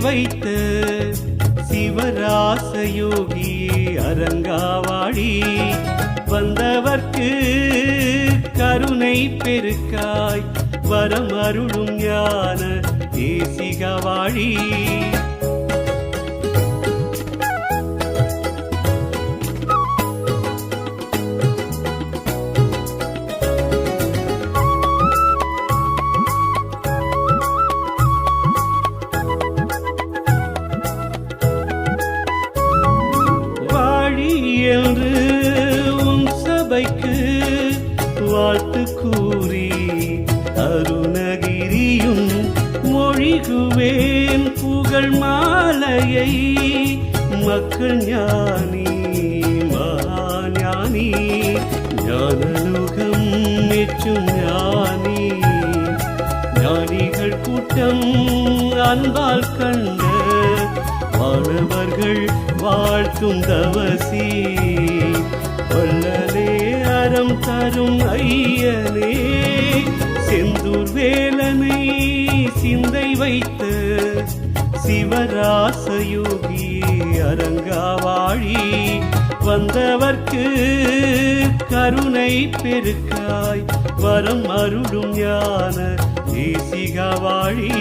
வைத்த சிவராசயோகி அரங்காவாடி வந்தவர்க்கு கருணை பெருக்காய் வரம் அருளும் ஞான தேசிகவாழி. என்று உன் சபைக்கு வாழ்த்து கூறி அருணகிரியும் மொழிகுவேன் புகழ் மாலையை மக்கள் ஞானி மகாஞானி ஞானலுகம் மெச்சும் ஞானி. ஞானிகள் கூட்டம் அன்பால் கண்ட மாணவர்கள் வாழ்த்தும் தவசி. வள்ளலே அறம் தரும் ஐயனே செந்தூர் வேலனை சிந்தை வைத்த சிவராசயோகி அரங்காவாழி. வந்தவர்க்கு கருணை பெருக்காய் வரம் அருளும் ஞான தேசிகவாழி.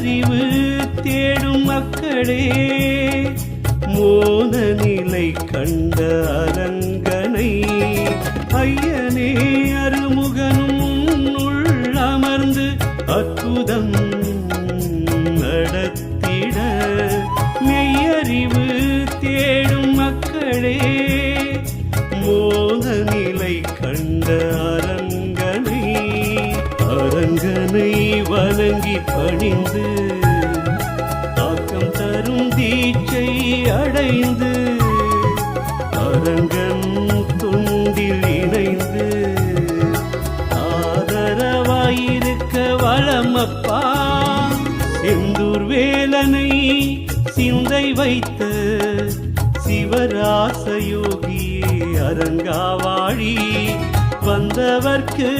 அறிவு தேடும் மக்களே மோன நிலை கண்ட அரங்கனை ஐயனே அருமுகனும் உள் அமர்ந்து அற்புதம் நடத்திட மெய்யறிவு தேடும் மக்களே மோன நிலை கண்ட அரங்க அரங்கனை வணங்கி பணிந்து தாக்கம் தரும் தீட்சை அடைந்து அரங்கன் துண்டில் இணைந்து ஆதரவாயிருக்க வளமப்பா செந்தூர் வேலனை சிந்தை வைத்த சிவராசயோகியே அரங்காவாழி வந்தவர்க்கு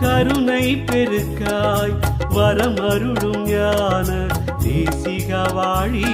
கருணை பெருக்காய் வரம் அருளும் தேசிக வாழி